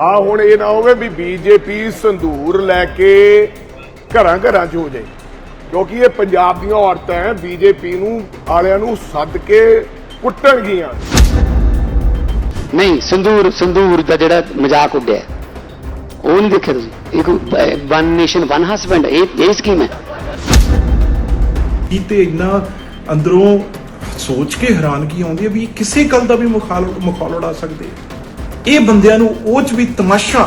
ਆ ਹੁਣ ਇਹ ਨਾ ਹੋਵੇ ਵੀ ਬੀਜੇਪੀ ਸੰਧੂਰ ਲੈ ਕੇ ਘਰਾਂ ਘਰਾਂ ਚ ਹੋ ਜਾਏ। ਕਿਉਂਕਿ ਇਹ ਪੰਜਾਬ ਦੀਆਂ ਔਰਤਾਂ ਹੈ ਬੀਜੇਪੀ ਨੂੰ ਆਲਿਆਂ ਨੂੰ ਸੱਦ ਕੇ ਕੁੱਟਣਗੀਆਂ। ਨਹੀਂ ਸੰਦੂਰ ਸੰਦੂਰ ਦਾ ਜਿਹੜਾ ਮਜ਼ਾਕ ਉੱਡਿਆ। ਉਹ ਨਹੀਂ ਦੇਖਿਆ ਤੁਸੀਂ? ਇੱਕ ਵਨ ਨੇਸ਼ਨ ਵਨ ਹਸਬੈਂਡ ਇਹ ਇਹ ਸਕੀਮ ਹੈ। ਕੀ ਤੇ ਇੰਨਾ ਅੰਦਰੋਂ ਸੋਚ ਕੇ ਹੈਰਾਨਗੀ ਆਉਂਦੀ ਹੈ ਵੀ ਕਿਸੇ ਗੱਲ ਦਾ ਵੀ ਮੁਖਾਲ ਮੁਖਾਲ ਉਡਾ ਸਕਦੇ? ਆ। ਇਹ ਬੰਦਿਆਂ ਨੂੰ ਉਹ ਚ ਵੀ ਤਮਾਸ਼ਾ,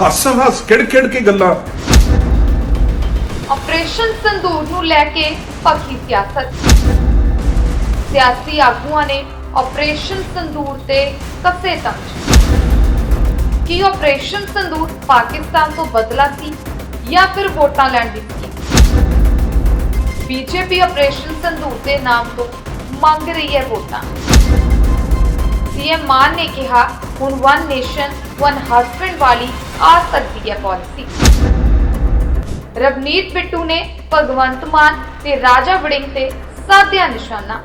ਹਾਸਾ ਹਾਸ ਕਿੜ ਕਿੜ ਕੇ ਗੱਲਾਂ। ਆਪਰੇਸ਼ਨ ਸੰਦੂਰ ਨੂੰ ਲੈ ਕੇ ਪੱਕੀ ਸਿਆਸਤ। ਸਿਆਸੀ ਆਗੂਆਂ ਨੇ ਆਪਰੇਸ਼ਨ ਸੰਦੂਰ ਤੇ ਕੱਸੇ ਤੰਜ ਕੀ ਆਪਰੇਸ਼ਨ ਸੰਦੂਰ ਪਾਕਿਸਤਾਨ ਤੋਂ ਬਦਲਾ ਸੀ ਜਾਂ ਫਿਰ ਵੋਟਾਂ ਲੈਣ ਦੀ ਸੀ? ਬੀਜੇਪੀ ਆਪਰੇਸ਼ਨ ਸੰਦੂਰ ਦੇ ਨਾਮ ਤੋਂ ਮੰਗ ਰਹੀ ਹੈ ਵੋਟਾਂ। ਸੀਐਮ ਮਾਨ ਨੇ ਕਿਹਾ, ਹੁਣ ਵਨ ਨੇਸ਼ਨ ਵਨ ਹਸਬੈਂਡ ਵਾਲੀ ਆ ਸਕਦੀ ਹੈ ਪਾਲਿਸੀ ਰਵਨੀਤ ਬਿੱਟੂ ਨੇ ਭਗਵੰਤ ਮਾਨ ਤੇ ਰਾਜਾ ਵੜਿੰਗ ਤੇ ਸਾਧਿਆ ਨਿਸ਼ਾਨਾ।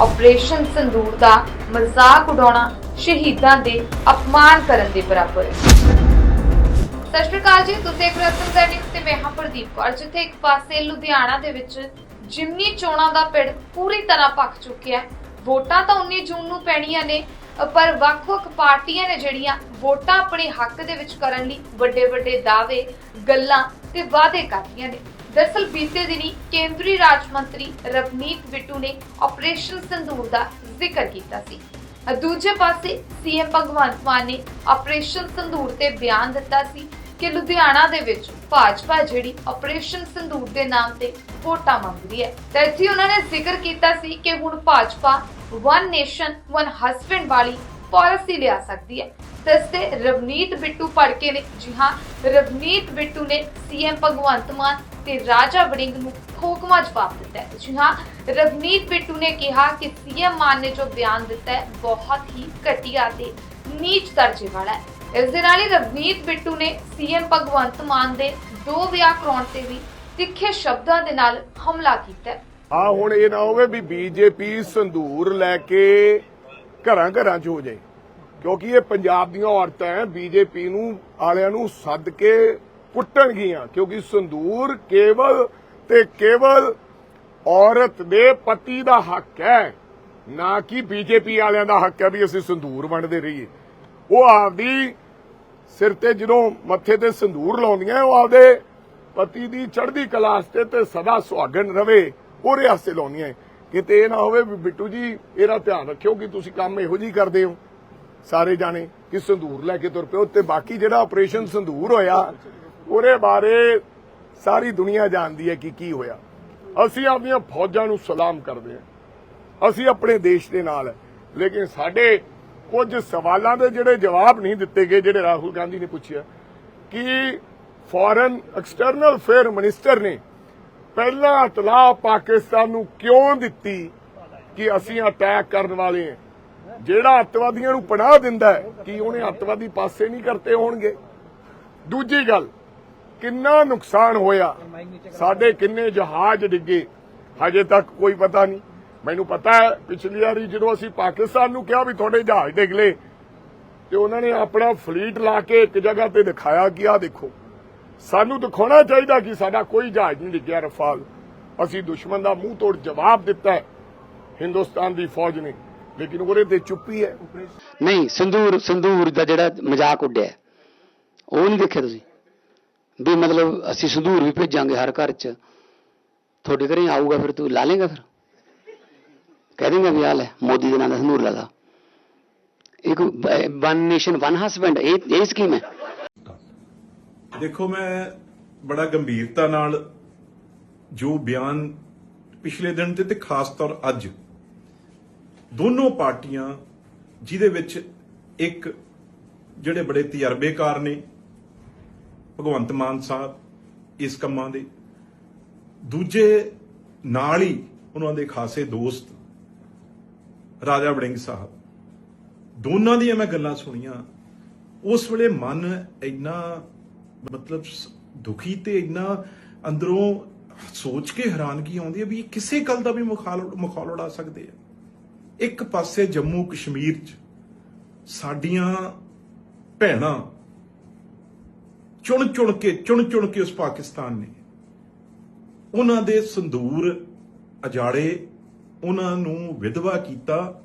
ਆਪਰੇਸ਼ਨ ਸੰਦੂਰ ਦਾ ਮਜ਼ਾਕ ਉਡਾਉਣਾ ਸ਼ਹੀਦਾਂ ਦੇ ਅਪਮਾਨ ਕਰਨ ਦੇ ਬਰਾਬਰ ਹੈ। ਸਤਿ ਸ਼੍ਰੀ ਅਕਾਲ ਜੀ, ਤੁਸੀਂ ਦੇਖ ਰਹੇ ਹੋ ਨਿਊਜ਼ ਤੇ ਮੈਂ ਹਾਂ ਪ੍ਰਦੀਪ ਕੌਰ, ਜਿੱਥੇ ਇੱਕ ਪਾਸੇ ਲੁਧਿਆਣਾ ਦੇ ਵਿੱਚ ਜਿਮਨੀ ਚੋਣਾਂ ਦਾ ਪਿੜ ਪੂਰੀ ਤਰ੍ਹਾਂ ਪੱਕ ਚੁੱਕਿਆ ਹੈ ਵੋਟਾਂ ਤਾਂ 19 ਜੂਨ ਨੂੰ ਪੈਣੀਆਂ ਨੇ, ਪਰ ਵੱਖ-ਵੱਖ ਪਾਰਟੀਆਂ ਨੇ ਜਿਹੜੀਆਂ ਵੋਟਾਂ ਆਪਣੇ ਹੱਕ ਦੇ ਵਿੱਚ ਕਰਨ ਲਈ ਵੱਡੇ-ਵੱਡੇ ਦਾਅਵੇ, ਗੱਲਾਂ ਤੇ ਵਾਅਦੇ ਕਰਦੀਆਂ ਨੇ। ਦਰਸਲ ਬੀਤੇ ਦਿਨੀ ਕੇਂਦਰੀ ਰਾਜ ਮੰਤਰੀ ਰਵਨੀਤ ਬਿੱਟੂ ਨੇ ਆਪਰੇਸ਼ਨ ਸੰਦੂਰ ਦਾ ਜ਼ਿਕਰ ਕੀਤਾ ਸੀ। ਦੂਜੇ ਪਾਸੇ ਸੀਐਮ ਭਗਵੰਤ ਮਾਨ ਨੇ ਆਪਰੇਸ਼ਨ ਸੰਦੂਰ ਤੇ ਬਿਆਨ ਦਿੱਤਾ ਸੀ ਕਿ ਲੁਧਿਆਣਾ ਦੇ ਵਿੱਚ ਭਾਜਪਾ ਜਿਹੜੀ ਆਪਰੇਸ਼ਨ ਸੰਦੂਰ ਦੇ ਨਾਮ ਤੇ ਵੋਟਾਂ ਮੰਗਦੀ ਹੈ। ਤਾਂ ਇੱਥੇ ਉਹਨਾਂ ਨੇ ਜ਼ਿਕਰ ਕੀਤਾ ਸੀ ਕਿ ਹੁਣ Bhajpa one nation one husband ਵਾਲੀ ਪਾਲਿਸੀ ਲਿਆ ਸਕਦੀ ਹੈ। ਦਸਤੇ ਰਵਨੀਤ ਬਿੱਟੂ ਪੜਕੇ ਨੇ, ਜੀ ਹਾਂ, ਰਵਨੀਤ ਬਿੱਟੂ ਨੇ ਸੀਐਮ ਭਗਵੰਤ ਮਾਨ ਤੇ ਰਾਜਾ ਵੜਿੰਗ ਨੂੰ ਠੋਕਵਾ ਜਵਾਬ ਦਿੱਤਾ ਹੈ। ਜੀ ਹਾਂ, ਰਵਨੀਤ ਬਿੱਟੂ ਨੇ ਕਿਹਾ ਕਿ ਸੀਐਮ ਮਾਨ ਨੇ ਜੋ ਬਿਆਨ ਦਿੱਤਾ ਹੈ, ਬਹੁਤ ਹੀ ਘਟੀਆ ਤੇ ਨੀਚ ਦਰਜੇ ਵਾਲਾ ਹੈ। ਇਸ ਦੇ ਨਾਲ ਹੀ ਰਵਨੀਤ ਬਿੱਟੂ ਨੇ ਸੀਐਮ ਭਗਵੰਤ ਮਾਨ ਦੇ ਦੋ ਵਿਆਹ ਕਰਾਉਣ ਤੇ ਵੀ ਤਿੱਖੇ ਸ਼ਬਦਾਂ ਦੇ ਨਾਲ ਹਮਲਾ ਕੀਤਾ ਆ ਹੁਣ ਇਹ ਨਾ ਹੋਵੇ ਵੀ ਬੀਜੇਪੀ ਸੰਧੂਰ ਲੈ ਕੇ ਘਰਾਂ ਘਰਾਂ ਚ ਹੋ ਜਾਏ। ਕਿਉਂਕਿ ਇਹ ਪੰਜਾਬ ਦੀਆਂ ਔਰਤਾਂ ਹੈ ਬੀਜੇਪੀ ਨੂੰ ਆਲਿਆਂ ਨੂੰ ਸੱਦ ਕੇ ਕੁੱਟਣਗੀਆਂ ਕਿਉਂਕਿ ਸੰਧੂਰ ਕੇਵਲ ਤੇ ਕੇਵਲ ਔਰਤ ਦੇ ਪਤੀ ਦਾ ਹੱਕ ਹੈ ਨਾ ਕਿ ਬੀਜੇਪੀ ਵਾਲਿਆਂ ਦਾ ਹੱਕ ਹੈ ਵੀ ਅਸੀਂ ਸੰਧੂਰ ਵੰਡਦੇ ਰਹੀਏ। ਉਹ ਆਪਦੀ ਸਿਰ ਤੇ ਜਦੋਂ ਮੱਥੇ ਤੇ ਸੰਧੂਰ ਲਾਉਂਦੀਆਂ, ਉਹ ਆਪਦੇ ਪਤੀ ਦੀ ਚੜ੍ਹਦੀ ਕਲਾਸ ਤੇ ਤੇ ਸਦਾ ਸੁਹਾਗਣ ਰਵੇ ਉਹਦੇ ਵਾਸਤੇ ਲਾਉਂਦੀਆਂ। ਕਿਤੇ ਇਹ ਨਾ ਹੋਵੇ ਵੀ ਬਿੱਟੂ ਜੀ, ਇਹਦਾ ਧਿਆਨ ਰੱਖਿਓ ਕਿ ਤੁਸੀਂ ਕੰਮ ਇਹੋ ਜੀ ਕਰਦੇ ਹੋ। ਸਾਰੇ ਜਾਣੇ ਕਿ ਸੰਧੂਰ ਲੈ ਕੇ ਤੁਰ ਪਿਓ ਤੇ ਬਾਕੀ ਜਿਹੜਾ ਆਪਰੇਸ਼ਨ ਸੰਧੂਰ ਹੋਇਆ, ਉਹਦੇ ਬਾਰੇ ਸਾਰੀ ਦੁਨੀਆ ਜਾਣਦੀ ਹੈ ਕਿ ਕੀ ਹੋਇਆ। ਅਸੀਂ ਆਪਣੀਆਂ ਫੌਜਾਂ ਨੂੰ ਸਲਾਮ ਕਰਦੇ ਹਾਂ। ਅਸੀਂ ਆਪਣੇ ਦੇਸ਼ ਦੇ ਨਾਲ। ਲੇਕਿਨ ਸਾਡੇ ਕੁਝ ਸਵਾਲਾਂ ਦੇ ਜਿਹੜੇ ਜਵਾਬ ਨਹੀਂ ਦਿੱਤੇ ਗਏ ਜਿਹੜੇ ਰਾਹੁਲ ਗਾਂਧੀ ਨੇ ਪੁੱਛਿਆ। ਕਿ ਫੋਰਨ ਐਕਸਟਰਨਲ ਅਫੇਅਰ ਮਿਨਿਸਟਰ ਨੇ ਪਹਿਲਾਂ ਇਤਲਾਹ ਪਾਕਿਸਤਾਨ ਨੂੰ ਕਿਉਂ ਦਿੱਤੀ ਕਿ ਅਸੀਂ ਅਟੈਕ ਕਰਨ ਵਾਲੇ ਹਾਂ? ਜਿਹੜਾ ਅੱਤਵਾਦੀਆਂ ਨੂੰ ਪਨਾਹ ਦਿੰਦਾ ਹੈ, ਕਿ ਉਹਨੇ ਅੱਤਵਾਦੀ ਪਾਸੇ ਨਹੀਂ ਕਰਤੇ ਹੋਣਗੇ? ਦੂਜੀ ਗੱਲ, ਕਿੰਨਾ ਨੁਕਸਾਨ ਹੋਇਆ? ਸਾਡੇ ਕਿੰਨੇ ਜਹਾਜ਼ ਡਿੱਗੇ, ਹਜੇ ਤੱਕ ਕੋਈ ਪਤਾ ਨਹੀਂ। ਮੈਨੂੰ ਪਤਾ ਹੈ, ਪਿਛਲੀ ਵਾਰੀ ਜਦੋਂ ਅਸੀਂ ਪਾਕਿਸਤਾਨ ਨੂੰ ਕਿਹਾ ਵੀ ਤੁਹਾਡੇ ਜਹਾਜ਼ ਡਿੱਗ ਲਏ, ਤੇ ਉਹਨਾਂ ਨੇ ਆਪਣਾ ਫਲੀਟ ਲਾ ਕੇ ਇੱਕ ਜਗ੍ਹਾ ਤੇ ਦਿਖਾਇਆ ਕਿ ਆਹ ਦੇਖੋ, ਸਾਨੂੰ ਦਿਖਾਉਣਾ ਚਾਹੀਦਾ ਕਿ ਸਾਡਾ ਕੋਈ ਜਹਾਜ਼ ਨਹੀਂ ਡਿੱਗਿਆ, ਰਫਾਲ। ਅਸੀਂ ਦੁਸ਼ਮਣ ਦਾ ਮੂੰਹ ਤੋੜ ਜਵਾਬ ਦਿੱਤਾ ਹੈ, ਹਿੰਦੁਸਤਾਨ ਦੀ ਫੌਜ ਨੇ, ਲੇਕਿਨ ਉਹਦੇ ਤੇ ਚੁੱਪੀ ਹੈ। ਨਹੀਂ, ਸੰਦੂਰ ਸੰਦੂਰ ਦਾ ਜਿਹੜਾ ਮਜ਼ਾਕ ਉੱਡਿਆ ਉਹ ਨਹੀਂ ਦੇਖਿਆ ਤੁਸੀਂ? ਵੀ ਮਤਲਬ ਅਸੀਂ ਸੰਦੂਰ ਵੀ ਭੇਜਾਂਗੇ ਹਰ ਘਰ 'ਚ। ਤੁਹਾਡੇ ਘਰੇ ਆਊਗਾ ਫਿਰ ਤੂੰ, ਲਾ ਲੇਗਾ ਫਿਰ? ਕਹਿ ਦੇਂਗਾ ਵੀ ਆ ਲੈ, ਮੋਦੀ ਦੇ ਨਾਂ ਦਾ ਸੰਦੂਰ ਲਗਾ ਇੱਕ ਵਨ ਨੇਸ਼ਨ ਵਨ ਹਸਬੈਂਡ ਇਹ ਇਹ ਸਕੀਮ ਹੈ। ਦੇਖੋ, ਮੈਂ ਬੜਾ ਗੰਭੀਰਤਾ ਨਾਲ ਜੋ ਬਿਆਨ ਪਿਛਲੇ ਦਿਨ ਤੇ ਤੇ ਖਾਸ ਤੌਰ ਅੱਜ ਦੋਨੋਂ ਪਾਰਟੀਆਂ ਜਿਹਦੇ ਵਿੱਚ ਇੱਕ ਜਿਹੜੇ ਬੜੇ ਤਜਰਬੇਕਾਰ ਨੇ, ਭਗਵੰਤ ਮਾਨ ਸਾਹਿਬ ਇਸ ਕੰਮਾਂ ਦੇ, ਦੂਜੇ ਨਾਲ ਹੀ ਉਹਨਾਂ ਦੇ ਖਾਸੇ ਦੋਸਤ ਰਾਜਾ ਵੜਿੰਗ ਸਾਹਿਬ, ਦੋਨਾਂ ਦੀਆਂ ਮੈਂ ਗੱਲਾਂ ਸੁਣੀਆਂ। ਉਸ ਵੇਲੇ ਮਨ ਇੰਨਾ, ਮਤਲਬ ਦੁਖੀ ਤੇ ਇੰਨਾ ਅੰਦਰੋਂ ਸੋਚ ਕੇ ਹੈਰਾਨਗੀ ਆਉਂਦੀ ਹੈ ਵੀ ਕਿਸੇ ਗੱਲ ਦਾ ਵੀ ਮੁਖਾਲ ਮੁਖਾਲ ਉਡਾ ਸਕਦੇ ਆ। ਇੱਕ ਪਾਸੇ ਜੰਮੂ ਕਸ਼ਮੀਰ 'ਚ ਸਾਡੀਆਂ ਭੈਣਾਂ ਚੁਣ ਚੁਣ ਕੇ, ਚੁਣ ਚੁਣ ਕੇ ਉਸ ਪਾਕਿਸਤਾਨ ਨੇ, ਉਹਨਾਂ ਦੇ ਸੰਦੂਰ ਅਜਾੜੇ ਉਹਨਾਂ ਨੂੰ ਵਿਧਵਾ ਕੀਤਾ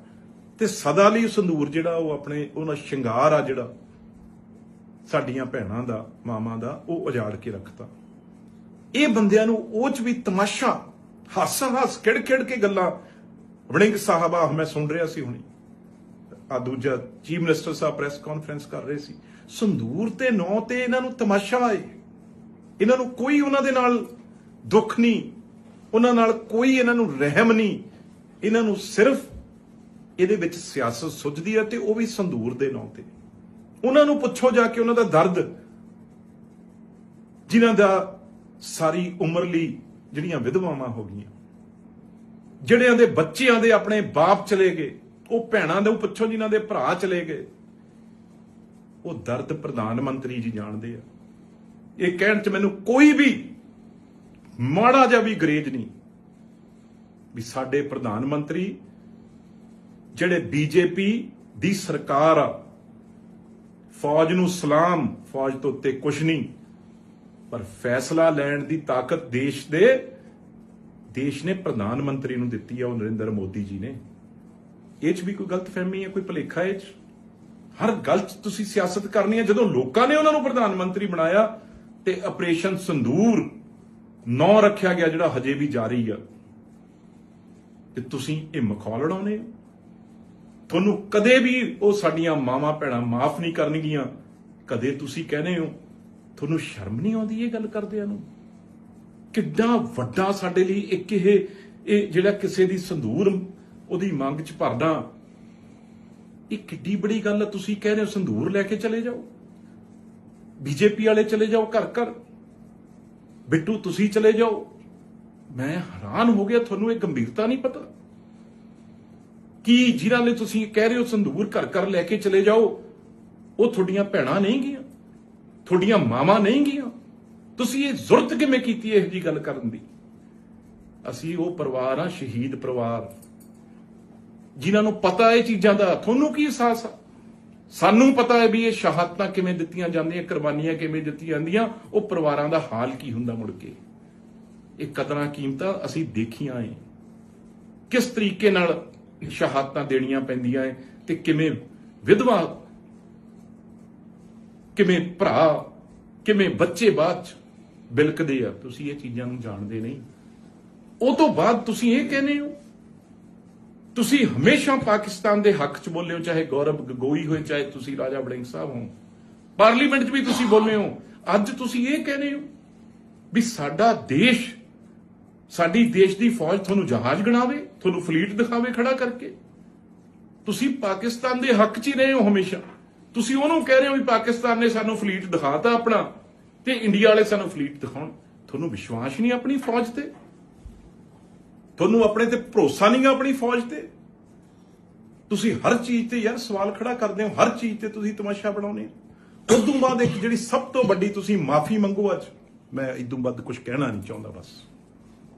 ਤੇ ਸਦਾ ਲਈ ਸੰਦੂਰ ਜਿਹੜਾ ਉਹ ਆਪਣੇ ਉਹਨਾਂ ਸ਼ਿੰਗਾਰ ਆ ਜਿਹੜਾ ਸਾਡੀਆਂ ਭੈਣਾਂ ਦਾ, ਮਾਵਾਂ ਦਾ, ਉਹ ਉਜਾੜ ਕੇ ਰੱਖਤਾ। ਇਹ ਬੰਦਿਆਂ ਨੂੰ ਉਹ ਚ ਵੀ ਤਮਾਸ਼ਾ, ਹੱਸ ਹੱਸ ਖਿੜ ਖਿੜ ਕੇ ਗੱਲਾਂ। ਵੜਿੰਗ ਸਾਹਿਬਾ ਮੈਂ ਸੁਣ ਰਿਹਾ ਸੀ ਹੁਣੀ। ਆ ਦੂਜਾ ਚੀਫ ਮਿਨਿਸਟਰ ਸਾਹਿਬ ਪ੍ਰੈਸ ਕਾਨਫਰੰਸ ਕਰ ਰਹੇ ਸੀ। ਸੰਦੂਰ ਤੇ ਨੌ ਤੇ ਇਹਨਾਂ ਨੂੰ ਤਮਾਸ਼ਾ ਆਏ। ਇਹਨਾਂ ਨੂੰ ਕੋਈ ਉਹਨਾਂ ਦੇ ਨਾਲ ਦੁੱਖ ਨਹੀਂ, ਉਹਨਾਂ ਨਾਲ ਕੋਈ ਇਹਨਾਂ ਨੂੰ ਰਹਿਮ ਨਹੀਂ। ਇਹਨਾਂ ਨੂੰ ਸਿਰਫ ਇਹਦੇ ਵਿੱਚ ਸਿਆਸਤ ਸੁੱਝਦੀ ਹੈ ਤੇ ਉਹ ਵੀ ਸੰਦੂਰ ਦੇ ਨਾਂ ਤੇ। ਉਹਨਾਂ ਨੂੰ ਪੁੱਛੋ ਜਾ ਕੇ ਉਹਨਾਂ ਦਾ ਦਰਦ, ਜਿਨ੍ਹਾਂ ਦਾ ਸਾਰੀ ਉਮਰ ਲਈ ਜਿਹੜੀਆਂ ਵਿਧਵਾਵਾਂ ਹੋ ਗਈਆਂ, ਜਿਹੜਿਆਂ ਦੇ ਬੱਚਿਆਂ ਦੇ ਆਪਣੇ ਬਾਪ ਚਲੇ ਗਏ, ਉਹ ਭੈਣਾਂ ਦੇ ਪੁੱਛੋ ਜਿਨ੍ਹਾਂ ਦੇ ਭਰਾ ਚਲੇ ਗਏ, ਉਹ ਦਰਦ ਪ੍ਰਧਾਨ ਮੰਤਰੀ ਜੀ ਜਾਣਦੇ ਆ। ਇਹ ਕਹਿਣ ਚ ਮੈਨੂੰ ਕੋਈ ਵੀ ਮਾੜਾ ਜਿਹਾ ਵੀ ਗਰੇਜ ਨਹੀਂ। ਵੀ ਸਾਡੇ ਪ੍ਰਧਾਨ ਮੰਤਰੀ, ਜਿਹੜੇ ਬੀਜੇਪੀ ਦੀ ਸਰਕਾਰ ਆ, ਫੌਜ ਨੂੰ ਸਲਾਮ, ਫੌਜ ਤੋਂ ਉੱਤੇ ਕੁਛ ਨਹੀਂ, ਪਰ ਫੈਸਲਾ ਲੈਣ ਦੀ ਤਾਕਤ ਦੇਸ਼ ਦੇ, ਦੇਸ਼ ਨੇ ਪ੍ਰਧਾਨ ਮੰਤਰੀ ਨੂੰ ਦਿੱਤੀ ਆ, ਉਹ ਨਰਿੰਦਰ ਮੋਦੀ ਜੀ ਨੇ। ਇਹ ਚ ਵੀ ਕੋਈ ਗਲਤਫਹਿਮੀ ਹੈ, ਕੋਈ ਭੁਲੇਖਾ ਇਹ ਚ? ਹਰ ਗੱਲ ਚ ਤੁਸੀਂ ਸਿਆਸਤ ਕਰਨੀ ਹੈ, ਜਦੋਂ ਲੋਕਾਂ ਨੇ ਉਹਨਾਂ ਨੂੰ ਪ੍ਰਧਾਨ ਮੰਤਰੀ ਬਣਾਇਆ, ਤੇ ਆਪਰੇਸ਼ਨ ਸੰਦੂਰ ਨੌ ਰੱਖਿਆ ਗਿਆ, ਜਿਹੜਾ ਹਜੇ ਵੀ ਜਾਰੀ ਆ। ਤੇ ਤੁਸੀਂ ਇਹ ਮਖੌਲ ਉਡਾਉਨੇ ਹੋ? ਤੁਹਾਨੂੰ ਕਦੇ ਵੀ ਉਹ ਸਾਡੀਆਂ ਮਾਵਾਂ ਭੈਣਾਂ ਮਾਫ ਨਹੀਂ ਕਰਨਗੀਆਂ। ਕਦੇ ਤੁਸੀਂ ਕਹਿੰਦੇ ਹੋ, ਤੁਹਾਨੂੰ ਸ਼ਰਮ ਨਹੀਂ ਆਉਂਦੀ ਇਹ ਗੱਲ ਕਰਦਿਆਂ ਨੂੰ? ਕਿੱਡਾ ਵੱਡਾ ਸਾਡੇ ਲਈ ਇੱਕ ਇਹ ਇਹ ਜਿਹੜਾ ਕਿਸੇ ਦੀ ਸੰਧੂਰ ਉਹਦੀ ਮੰਗ ਚ ਭਰਦਾ। ਇਹ ਕਿੱਡੀ ਬੜੀ ਗੱਲ ਹੈ ਤੁਸੀਂ ਕਹਿ ਰਹੇ ਹੋ ਸੰਧੂਰ ਲੈ ਕੇ ਚਲੇ ਜਾਓ। ਬੀਜੇਪੀ ਵਾਲੇ ਚਲੇ ਜਾਓ ਘਰ ਘਰ। ਬਿੱਟੂ, ਤੁਸੀਂ ਚਲੇ ਜਾਓ। ਮੈਂ ਹੈਰਾਨ ਹੋ ਗਿਆ, ਤੁਹਾਨੂੰ ਇਹ ਗੰਭੀਰਤਾ ਨਹੀਂ ਪਤਾ? ਕੀ ਜਿਨ੍ਹਾਂ ਲਈ ਤੁਸੀਂ ਕਹਿ ਰਹੇ ਹੋ ਸੰਦੂਰ ਘਰ ਘਰ ਲੈ ਕੇ ਚਲੇ ਜਾਓ? ਉਹ ਤੁਹਾਡੀਆਂ ਭੈਣਾਂ ਨਹੀਂ ਗਈਆਂ? ਤੁਹਾਡੀਆਂ ਮਾਵਾਂ ਨਹੀਂ ਗਈਆਂ? ਤੁਸੀਂ ਇਹ ਜ਼ੁਰਤ ਕਿਵੇਂ ਕੀਤੀ ਇਹ ਜੀ ਗੱਲ ਕਰਨ ਦੀ? ਅਸੀਂ ਉਹ ਪਰਿਵਾਰ ਆ ਸ਼ਹੀਦ ਪਰਿਵਾਰ। ਜਿਨ੍ਹਾਂ ਨੂੰ ਪਤਾ ਇਹ ਚੀਜ਼ਾਂ ਦਾ, ਤੁਹਾਨੂੰ ਕੀ ਅਹਿਸਾਸ ਆ? ਸਾਨੂੰ ਪਤਾ ਹੈ ਵੀ ਇਹ ਸ਼ਹਾਦਤਾਂ ਕਿਵੇਂ ਦਿੱਤੀਆਂ ਜਾਂਦੀਆਂ, ਕੁਰਬਾਨੀਆਂ ਕਿਵੇਂ ਦਿੱਤੀਆਂ ਜਾਂਦੀਆਂ, ਉਹ ਪਰਿਵਾਰਾਂ ਦਾ ਹਾਲ ਕੀ ਹੁੰਦਾ ਮੁੜ ਕੇ? ਇਹ ਕਦਰਾਂ ਕੀਮਤਾਂ ਅਸੀਂ ਦੇਖੀਆਂ ਏ। ਕਿਸ ਤਰੀਕੇ ਨਾਲ ਸ਼ਹਾਦਤਾਂ ਦੇਣੀਆਂ ਪੈਂਦੀਆਂ ਏ ਤੇ ਕਿਵੇਂ ਵਿਧਵਾ, ਕਿਵੇਂ ਭਰਾ, ਕਿਵੇਂ ਬੱਚੇ ਬਾਅਦ ਚ ਬਿਲਕਦੇ ਆ, ਤੁਸੀਂ ਇਹ ਚੀਜ਼ਾਂ ਨੂੰ ਜਾਣਦੇ ਨਹੀਂ। ਉਹ ਤੋਂ ਬਾਅਦ ਤੁਸੀਂ ਇਹ ਕਹਿੰਦੇ ਹੋ, ਤੁਸੀਂ ਹਮੇਸ਼ਾ ਪਾਕਿਸਤਾਨ ਦੇ ਹੱਕ 'ਚ ਬੋਲੇ ਹੋ, ਚਾਹੇ ਗੌਰਵ ਗਗੋਈ ਹੋਏ, ਚਾਹੇ ਤੁਸੀਂ ਰਾਜਾ ਬੜਿੰਗ ਸਾਹਿਬ ਹੋ ਪਾਰਲੀਮੈਂਟ 'ਚ ਵੀ ਤੁਸੀਂ ਬੋਲੇ ਹੋ, ਅੱਜ ਤੁਸੀਂ ਇਹ ਕਹਿੰਦੇ ਹੋ ਵੀ ਸਾਡਾ ਦੇਸ਼ ਸਾਡੀ ਦੇਸ਼ ਦੀ ਫੌਜ ਤੁਹਾਨੂੰ ਜਹਾਜ਼ ਗਣਾਵੇ, ਤੁਹਾਨੂੰ ਫਲੀਟ ਦਿਖਾਵੇ ਖੜਾ ਕਰਕੇ। ਤੁਸੀਂ ਪਾਕਿਸਤਾਨ ਦੇ ਹੱਕ 'ਚ ਹੀ ਰਹੇ ਹੋ ਹਮੇਸ਼ਾ। ਤੁਸੀਂ ਉਹਨੂੰ ਕਹਿ ਰਹੇ ਹੋ ਵੀ ਪਾਕਿਸਤਾਨ ਨੇ ਸਾਨੂੰ ਫਲੀਟ ਦਿਖਾਤਾ ਆਪਣਾ ਤੇ ਇੰਡੀਆ ਵਾਲੇ ਸਾਨੂੰ ਫਲੀਟ ਦਿਖਾਉਣ। ਤੁਹਾਨੂੰ ਵਿਸ਼ਵਾਸ ਨਹੀਂ ਆਪਣੀ ਫੌਜ ਤੇ? ਤੁਹਾਨੂੰ ਆਪਣੇ ਤੇ ਭਰੋਸਾ ਨਹੀਂ ਆਪਣੀ ਫੌਜ ਤੇ? ਤੁਸੀਂ ਹਰ ਚੀਜ਼ ਤੇ ਯਾਰ ਸਵਾਲ ਖੜਾ ਕਰਦੇ ਹੋ, ਹਰ ਚੀਜ਼ ਤੇ ਤੁਸੀਂ ਤਮਾਸ਼ਾ ਬਣਾਉਨੇ ਹੋ। ਉਸ ਬਾਅਦ ਇੱਕ ਜਿਹੜੀ ਸਭ ਤੋਂ ਵੱਡੀ ਤੁਸੀਂ ਮਾਫੀ ਮੰਗੋ ਅੱਜ, ਮੈਂ ਇਦੋਂ ਬਾਅਦ ਕੁਝ ਕਹਿਣਾ ਨਹੀਂ ਚਾਹੁੰਦਾ ਬਸ।